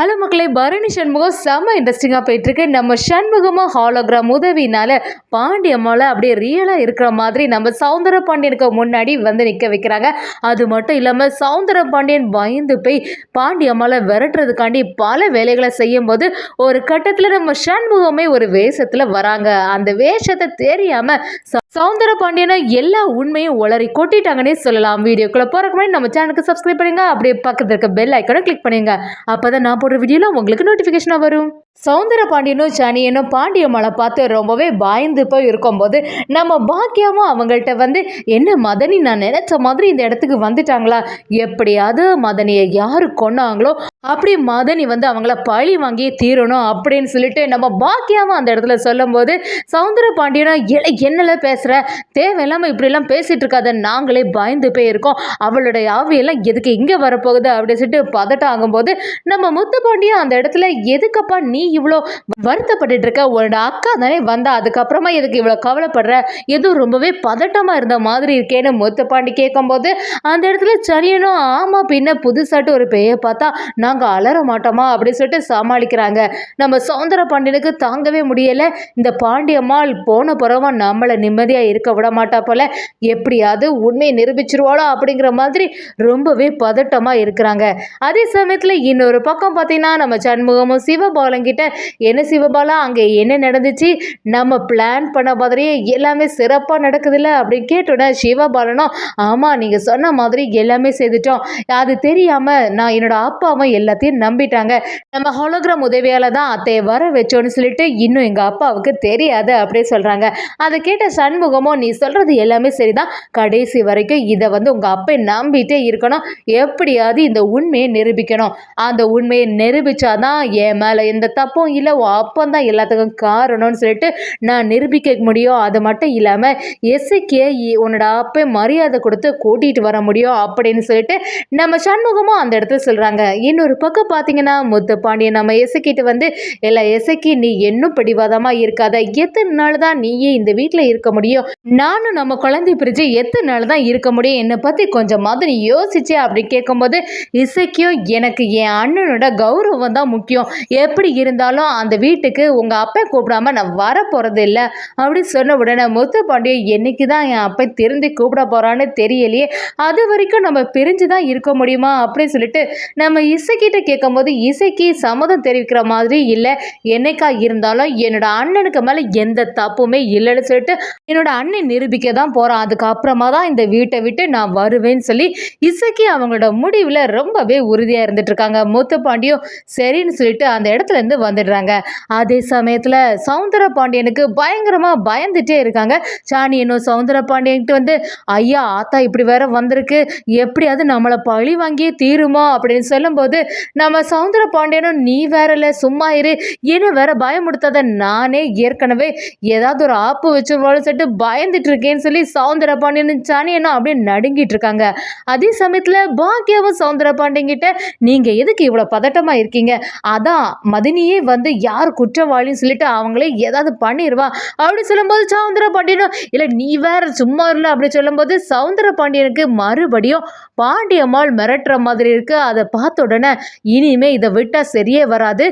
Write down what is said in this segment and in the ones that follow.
Hello மக்களே பரணி சண்முகம் செம்ம இன்ட்ரெஸ்டிங்காக போயிட்டுருக்கு. நம்ம சண்முகமும் ஹாலோகிராம் உதவினால பாண்டியம்மாவில் அப்படியே ரியலாக இருக்கிற மாதிரி நம்ம சவுந்தர பாண்டியனுக்கு முன்னாடி வந்து நிற்க வைக்கிறாங்க. அது மட்டும் இல்லாமல் சவுந்தர பாண்டியன் பயந்து போய் பாண்டியம்மாவில் விரட்டுறதுக்காண்டி பல வேலைகளை செய்யும்போது ஒரு கட்டத்தில் நம்ம சண்முகமே ஒரு வேஷத்தில் வராங்க. அந்த வேஷத்தை தெரியாமல் சவுந்தர பாண்டியனை எல்லா உண்மையும் உளறி கொட்டிட்டாங்கன்னே சொல்லலாம். வீடியோக்குள்ளே போகிறக்கு முன்னாடி நம்ம சேனலுக்கு சப்ஸ்கிரைப் பண்ணுங்க. அப்படியே பக்கத்தில் இருக்க பெல் ஐக்கனை கிளிக் பண்ணுங்க. அப்போ தான் நான் போடுற வீடியோலாம் உங்களுக்கு நோட்டிஃபிகேஷனாக வரும். சவுந்தர பாண்டியனும் சனியனும் பாண்டிய மலை பார்த்து ரொம்பவே பயந்து போய் இருக்கும்போது நம்ம பாக்கியமும் அவங்கள்ட்ட வந்து என்ன மதனி நான் நினச்ச மாதிரி இந்த இடத்துக்கு வந்துட்டாங்களா? எப்படியாவது மதனியை யார் கொன்னாங்களோ அப்படி மதனி வந்து அவங்கள பழி வாங்கி தீரணும் அப்படின்னு சொல்லிட்டு நம்ம பாக்கியாவும் அந்த இடத்துல சொல்லும்போது சவுந்தர பாண்டியனும் "எல- என்னல பேசுகிற தேவையில்லாமல் இப்படிலாம் பேசிகிட்டு இருக்காத. நாங்களே பயந்து போயிருக்கோம். அவளுடைய ஆவியெல்லாம் எதுக்கு இங்கே வரப்போகுது? அப்படின்னு சொல்லிட்டு பதட்டம் ஆகும்போது நம்ம முத்து பாண்டியா அந்த இடத்துல எதுக்கப்பா நீ இவ்வளோ வருத்தப்பட்டுட்டு இருக்க? உன்னோட அக்கா தானே வந்தா. அதுக்கப்புறமா எதுக்கு இவ்வளோ கவலைப்படுற? எதுவும் ரொம்பவே பதட்டமாக இருந்த மாதிரி இருக்கேன்னு முத்து பாண்டி கேட்கும்போது அந்த இடத்துல சரியனும் ஆமாம் பின்ன புதுசாட்டு ஒரு பேயை பார்த்தா நாங்கள் அலற மாட்டோமா அப்படின்னு சொல்லிட்டு சமாளிக்கிறாங்க. நம்ம சௌந்தர பாண்டியனுக்கு தாங்கவே முடியலை. இந்த பாண்டியம்மாள் போன புறவா நம்மளை நிம்மதியாக இருக்க விட மாட்டா போல. எப்படியாவது உண்மையை நிரூபிச்சிருவாளோ அப்படிங்கிற மாதிரி ரொம்பவே பதட்டமாக இருக்கிறாங்க. அதே சமயத்தில் இன்னொரு பக்கம் பார்த்தீங்கன்னா நம்ம சண்முகமும் சிவபாலங்கிட்ட என்ன சிவபாலா அங்கே என்ன நடந்துச்சு? நம்ம பிளான் பண்ண மாதிரியே எல்லாமே சிறப்பாக நடக்குதுல்ல? அப்படின்னு கேட்டோன்னே சிவபாலனும் ஆமாம் நீங்கள் சொன்ன மாதிரி எல்லாமே செய்துட்டோம். அது தெரியாமல் நான் என்னோட அப்பாவும் எல்லாத்தையும் நம்பிட்டாங்க. நம்ம ஹோலோகிராம் உதவியால் தான் அத்தையை வர வச்சோன்னு சொல்லிட்டு இன்னும் எங்கள் அப்பாவுக்கு தெரியாது அப்படியே சொல்கிறாங்க அதை கேட்ட சண்முகமும் நீ சொல்கிறது எல்லாமே சரிதான். கடைசி வரைக்கும் இதை வந்து உங்கள் அப்பை நம்பிட்டே இருக்கணும். எப்படியாவது இந்த உண்மையை நிரூபிக்கணும். அந்த உண்மையை நிரூபிச்சாதான் என் மேலே எந்த தப்பும் இல்லை உன் அப்பம் தான் எல்லாத்துக்கும் காரணம்னு சொல்லிட்டு நான் நிரூபிக்க முடியும். அது மட்டும் இல்லாமல் எஸ்ஐக்கே உன்னோட அப்பை மரியாதை கொடுத்து கூட்டிகிட்டு வர முடியும் அப்படின்னு சொல்லிட்டு நம்ம சண்முகமும் அந்த இடத்துல சொல்கிறாங்க இன்னொரு பக்கம் பார்த்தீங்கன்னா முத்து பாண்டியன் நம்ம எசக்கிட்டு வந்து இல்லை எசக்கி நீ இன்னும் பிடிவாதமாக இருக்காத. எத்தனை நாள் தான் நீயே இந்த வீட்டில் இருக்க முடியும்? நானும் நம்ம குழந்தை பிரிஞ்சு எத்தனை நாள் தான் இருக்க முடியும்? என்னை பற்றி கொஞ்சமாவது நீ யோசிச்சு அப்படி கேட்கும்போது இசைக்கும் எனக்கு என் அண்ணனோட கௌரவம் தான் முக்கியம். எப்படி இருந்தாலும் அந்த வீட்டுக்கு உங்கள் அப்பா கூப்பிடாம நான் வர போகிறது இல்லை. அப்படி சொன்ன உடனே முத்து பாண்டியன் என்னைக்கு தான் என் அப்பா திருந்தி கூப்பிட போகிறான்னு தெரியலையே. அது வரைக்கும் நம்ம பிரிஞ்சு தான் இருக்க முடியுமா? அப்படின்னு சொல்லிட்டு நம்ம இசைக்கிட்ட கேட்கும்போது இசைக்கு சம்மதம் தெரிவிக்கிற மாதிரி இல்லை. என்னைக்கா இருந்தாலும் என்னோட அண்ணனுக்கு மேலே எந்த தப்புமே இல்லைன்னு சொல்லிட்டு என்னோட அண்ணன் நிரூபிக்க தான் போகிறான் அதுக்கப்புறமா தான் இந்த வீட்டை விட்டு நான் வருவேன்னு சொல்லி இசைக்கு அவங்களோட முடிவில் ரொம்பவே உறுதியாக இருந்துட்டு இருக்காங்க. மூத்த பாண்டியும் சரின்னு சொல்லிட்டு அந்த இடத்துல இருந்து வந்துடுறாங்க. அதே சமயத்தில் சவுந்தர பாண்டியனுக்கு பயங்கரமாக பயந்துட்டே இருக்காங்க. சாணி இன்னும் சவுந்தர பாண்டியன்ட்டு வந்து ஐயா ஆத்தா இப்படி வேற வந்திருக்கு. எப்படியாவது நம்மளை பழி வாங்கியே தீருமோ? அப்படின்னு சொல்லும்போது நம்ம சவுந்தர பாண்டியனும் நீ வேறல இல்லை சும்மா இரு. என்ன வேற பயமுடுத்தாத நானே ஏற்கனவே ஏதாவது ஒரு ஆப்பு வச்சுருவாலும் சொல்லிட்டு பயந்துட்டு இருக்கேன்னு சொல்லி சவுந்தர பாண்டியனும் சாணியனும் அப்படியே நடுங்கிட்டு இருக்காங்க. அதே சமயத்தில் பாக்கியாவும் சவுந்தர பாண்டியன் கிட்ட நீங்கள் எதுக்கு இவ்வளோ பதட்டமாக இருக்கீங்க? அதான் மதினியே வந்து யார் குற்றவாளின்னு சொல்லிட்டு அவங்களே ஏதாவது பண்ணிடுவா அப்படி சொல்லும்போது சவுந்தர பாண்டியனும் இல்லை நீ வேற சும்மா இல்லை அப்படி சொல்லும்போது சவுந்தர பாண்டியனுக்கு மறுபடியும் பாண்டியம்மாள் மிரட்டுற மாதிரி இருக்குது அதை பார்த்த உடனே இனிமே இதை விட்டால் சரியே வராது.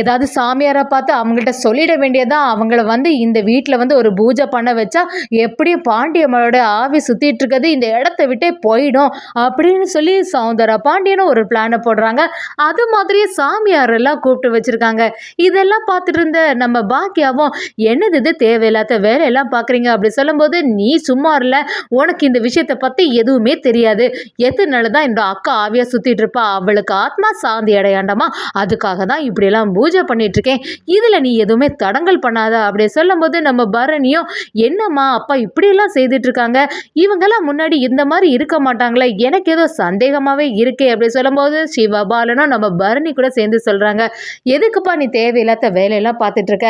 ஏதாவது சாமியாரை பார்த்து அவங்கள்ட்ட சொல்லிட வேண்டியதான் அவங்கள வந்து இந்த வீட்டில் வந்து ஒரு பூஜை பண்ண வச்சா எப்படியும் பாண்டியம்மளோட ஆவி சுற்றிட்டு இருக்கிறது இந்த இடத்த விட்டே போயிடும் அப்படின்னு சொல்லி சௌந்தர பாண்டியனும் ஒரு பிளானை போடுறாங்க. அது மாதிரியே சாமியார் எல்லாம் கூப்பிட்டு வச்சிருக்காங்க. இதெல்லாம் பார்த்துட்டு இருந்த நம்ம பாக்கியாவும் என்னது இது? தேவையில்லாத வேலையெல்லாம் பார்க்குறீங்க? அப்படி சொல்லும்போது நீ சும்மா இல்லை உனக்கு இந்த விஷயத்தை பற்றி எதுவுமே தெரியாது. எதுனால தான் இந்த அக்கா ஆவியாக சுற்றிட்டு இருப்பா? அவளுக்கு ஆத்மா சாந்தி அடையாண்டமா அதுக்காக தான் இப்படியெல்லாம் பூஜை பண்ணிகிட்ருக்கேன் இதில் நீ எதுவுமே தடங்கல் பண்ணாத. அப்படி சொல்லும்போது நம்ம பரணியும் என்னம்மா அப்பா இப்படியெல்லாம் செய்துட்ருக்காங்க இவங்கெல்லாம் முன்னாடி இந்த மாதிரி இருக்க மாட்டாங்களே. எனக்கு ஏதோ சந்தேகமாகவே இருக்கே. அப்படி சொல்லும்போது சிவபாலனும் நம்ம பரணி கூட சேர்ந்து சொல்கிறாங்க எதுக்குப்பா நீ தேவையில்லாத வேலையெல்லாம் பார்த்துட்ருக்க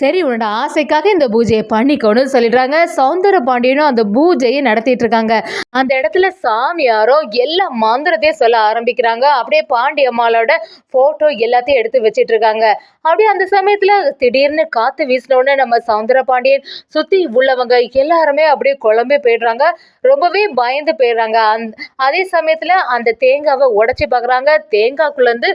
சரி உன்னோட ஆசைக்காக இந்த பூஜையை பண்ணிக்கணும்னு சொல்லிடுறாங்க. சௌந்தர பாண்டியனும் அந்த பூஜையை நடத்திட்டு இருக்காங்க அந்த இடத்துல சாமியாரும் எல்லா மந்திரத்தையும் சொல்ல ஆரம்பிக்கிறாங்க. அப்படியே பாண்டியம்மாளோட ஃபோட்டோ எல்லாத்தையும் எடுத்து வச்சிட்டு இருக்காங்க அப்படியே அந்த சமயத்தில் திடீர்னு காற்று வீசினோடனே நம்ம சவுந்தர பாண்டியன் சுற்றி உள்ளவங்க எல்லாருமே அப்படியே குழம்பி போயிடுறாங்க. ரொம்பவே பயந்து போயிடுறாங்க. அந் அதே சமயத்தில் அந்த தேங்காவை உடச்சி பார்க்குறாங்க தேங்காய்க்குள்ளேருந்து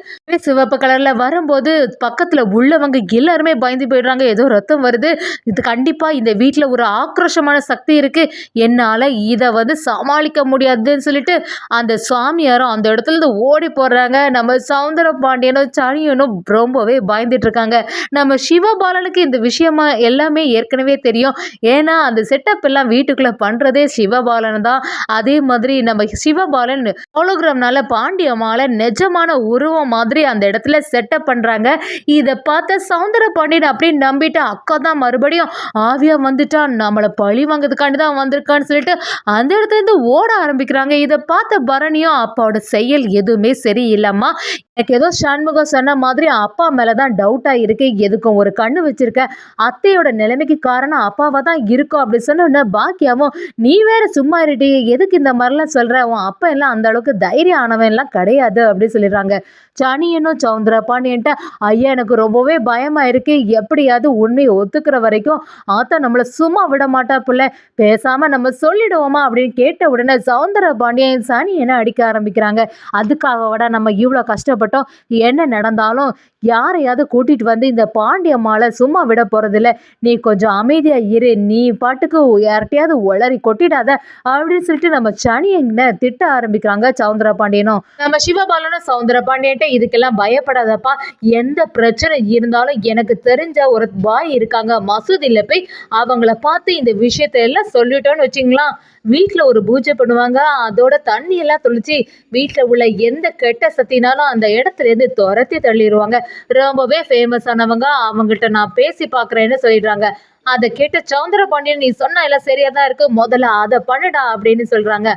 சிவப்பு கலரில் வரும்போது பக்கத்தில் உள்ளவங்க எல்லாருமே பயந்து போயிடுறாங்க. ஏதோ ரத்தம் வருது. இது கண்டிப்பாக இந்த வீட்டில் ஒரு ஆக்ரோஷமான சக்தி இருக்குது என்னால் இதை வந்து சமாளிக்க முடியாதுன்னு சொல்லிட்டு அந்த சாமியாரும் அந்த இடத்துலேருந்து ஓடி போடுறாங்க நம்ம சவுந்தர பாண்டியனும் சனியனும் ரொம்பவே பயந்துட்டு இருக்காங்க. நம்ம சிவபாலனுக்கு இந்த விஷயமா எல்லாமே ஏற்கனவே தெரியும். ஏன்னா அந்த செட்டப் எல்லாம் வீட்டுக்குள்ளே பண்ணுறதே சிவபாலன் தான் அதே மாதிரி நம்ம சிவபாலன் ஹோலோகிராம்னால பாண்டியம்மால நிஜமான உருவம் மாதிரி அந்த இடத்துல செட்டப் பண்ணுறாங்க இதை பார்த்த சவுந்தர பாண்டியன் அப்படியே நம்பிட்டு அக்கா தான் மறுபடியும் ஆவியா வந்துட்டா நம்மளை பழி வாங்கிறதுக்காண்டி தான் வந்திருக்கான்னு சொல்லிட்டு அந்த இடத்துல இருந்து ஓட ஆரம்பிக்கிறாங்க. இதை பார்த்த பரணியும் அப்பாவோட செயல் எதுவுமே சரியில்லைம்மா. எனக்கு ஏதோ சண்முகம் சொன்ன மாதிரி அப்பா மேலே தான் டவுட்டாக இருக்கு. எதுக்கும் ஒரு கண்ணு வச்சிருக்க. அத்தையோட நிலைமைக்கு காரணம் அப்பாவாக தான் இருக்கும் அப்படி சொன்னோன்னே பாக்கியாவும் நீ வேற சும்மா இருட்டி எதுக்கு இந்த மாதிரிலாம் சொல்கிற உன் அப்பா எல்லாம் அந்த அளவுக்கு தைரியம் ஆனவன்லாம் கிடையாது. அப்படின்னு சொல்லிடுறாங்க. சனியனும் சவுந்தர பாண்டியன்ட்ட ஐயா எனக்கு ரொம்பவே பயமாக இருக்கு. எப்படியாவது உண்மையை ஒத்துக்கிற வரைக்கும் ஆத்தா நம்மளை சும்மா விட மாட்டா பிள்ளை. பேசாமல் நம்ம சொல்லிடுவோமா? அப்படின்னு கேட்ட உடனே சவுந்தர பாண்டியன் சனியனை அடிக்க ஆரம்பிக்கிறாங்க. அதுக்காக விட நம்ம இவ்வளோ கஷ்டப்பட்டோம். என்ன நடந்தாலும் யாரையாவது கூட்டிகிட்டு வந்து இந்த பாண்டியம்மாளை சும்மா விட போகிறதில்ல நீ கொஞ்சம் அமைதியாக இரு. நீ பாட்டுக்கு யார்கிட்டயாவது உளறி கொட்டிடாத அப்படின்னு சொல்லிட்டு நம்ம சனியனை திட்ட ஆரம்பிக்கிறாங்க சவுந்தர பாண்டியனும் நம்ம சிவபாலனும் சவுந்தர பாண்டியன்ட்ட இதுக்கெல்லாம் பயப்படாதப்பா. எந்த பிரச்சனை இருந்தாலும் எனக்கு தெரிஞ்ச ஒரு பாய் இருக்காங்க. மசூதியில் போய் அவங்கள பார்த்து இந்த விஷயத்த எல்லாம் சொல்லிட்டோன்னு வச்சிங்களேன் வீட்டில் ஒரு பூஜை பண்ணுவாங்க. அதோட தண்ணி எல்லாம் தொளிச்சு வீட்டில் உள்ள எந்த கெட்ட சக்தினாலும் அந்த இடத்துலேருந்து துரத்தி தள்ளிடுவாங்க. ரொம்பவே ஃபேமஸ் ஆனவங்க. அவங்கள்ட்ட நான் பேசி பார்க்குறேன்னு சொல்லிடுறாங்க. அதை கேட்ட சௌந்தர பாண்டியன் நீ சொன்ன எல்லாம் சரியா தான் இருக்கு. முதல்ல அதை பண்ணுடா அப்படின்னு சொல்றாங்க.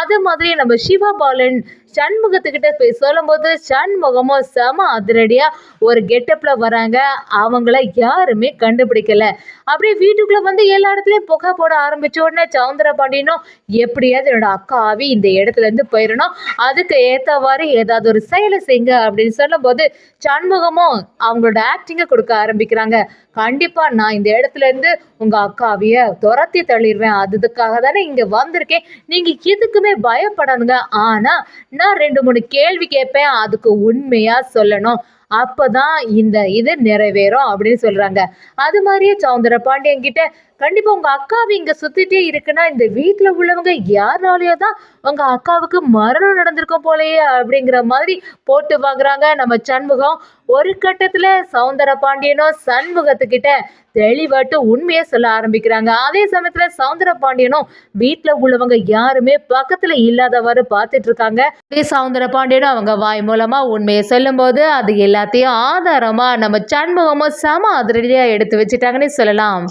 அது மாதிரி நம்ம சிவா பாலன் சண்முகத்துக்கிட்ட போய் சொல்லும்போது சண்முகமும் செம அதிரடியா ஒரு கெட்டப்ல வராங்க. அவங்கள யாருமே கண்டுபிடிக்கல. அப்படியே வீட்டுக்குள்ள வந்து எல்லா இடத்துலயும் புகை போட ஆரம்பிச்ச உடனே சவுந்தர பாண்டியனும் எப்படியாவது என்னோட அக்காவி இந்த இடத்துல இருந்து போயிடணும். அதுக்கு ஏத்தவாறு ஏதாவது ஒரு செயலை செய்யுங்க அப்படின்னு சொல்லும்போது சண்முகமும் அவங்களோட ஆக்டிங்கை கொடுக்க ஆரம்பிக்கிறாங்க. கண்டிப்பா நான் இந்த இடத்துல இருந்து உங்க அக்காவைய துரத்தி தள்ளிடுவேன் அதுக்காக தானே இங்க வந்திருக்கேன். நீங்க எதுக்குமே பயப்படாதுங்க ஆனா நான் ரெண்டு மூணு கேள்வி கேட்பேன். அதுக்கு உண்மையா சொல்லணும். அப்பதான் இந்த இது நிறைவேறும் அப்படின்னு சொல்றாங்க. அது மாதிரியே சவுந்தர பாண்டியன் கிட்ட கண்டிப்பா உங்க அக்காவை இங்க சுத்திட்டே இருக்குன்னா இந்த வீட்டுல உள்ளவங்க யாராலயோ தான் உங்க அக்காவுக்கு மரணம் நடந்திருக்கும் போலயே அப்படிங்கிற மாதிரி போட்டு வாங்குறாங்க நம்ம சண்முகம் ஒரு கட்டத்துல சவுந்தர பாண்டியனும் சண்முகத்துக்கிட்ட தெளிவாட்டு உண்மையை சொல்ல ஆரம்பிக்கிறாங்க. அதே சமயத்துல சவுந்தர பாண்டியனும் வீட்டுல உள்ளவங்க யாருமே பக்கத்துல இல்லாதவாறு பார்த்துட்டு இருக்காங்க. அதே சவுந்தர பாண்டியனும் அவங்க வாய் மூலமா உண்மையை சொல்லும்போது அது எல்லாத்தையும் ஆதாரமா நம்ம சண்முகமும் சம அதிரடியாக எடுத்து வச்சுட்டாங்கன்னே சொல்லலாம்.